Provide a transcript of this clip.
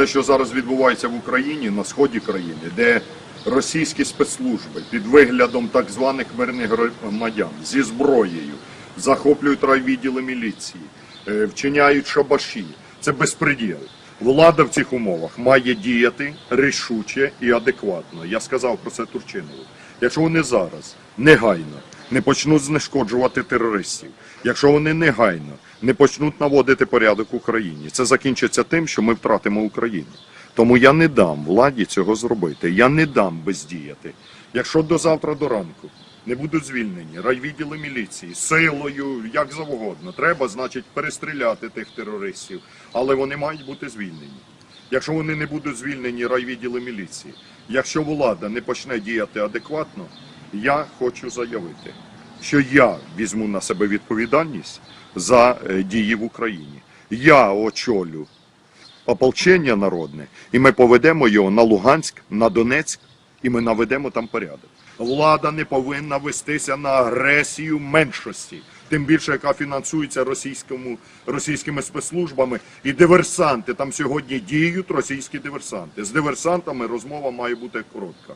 те, що зараз відбувається в Україні, на сході країни, де російські спецслужби під виглядом так званих мирних громадян зі зброєю захоплюють райвідділи міліції, е, вчиняють шабаші. Це безпреділ. Влада в цих умовах має діяти рішуче і адекватно. Я сказав про це Турчинову. Якщо вони зараз негайно не почнуть знешкоджувати терористів, якщо вони негайно не почнуть наводити порядок в Україні, це закінчиться тим, що ми втратимо Україну. Тому я не дам владі цього зробити. Я не дам бездіяти. Якщо до завтра до ранку не будуть звільнені райвідділи міліції силою, як завгодно, треба, значить, перестріляти тих терористів, але вони мають бути звільнені. Якщо вони не будуть звільнені райвідділи міліції, якщо влада не почне діяти адекватно, я хочу заявити, що я візьму на себе відповідальність за е, дії в Україні. Я очолю ополчення народне, і ми поведемо його на Луганськ, на Донецьк, і ми наведемо там порядок. Влада не повинна вестися на агресію меншості, тим більше яка фінансується російському, російськими спецслужбами. І диверсанти там сьогодні діють російські диверсанти. З диверсантами розмова має бути коротка.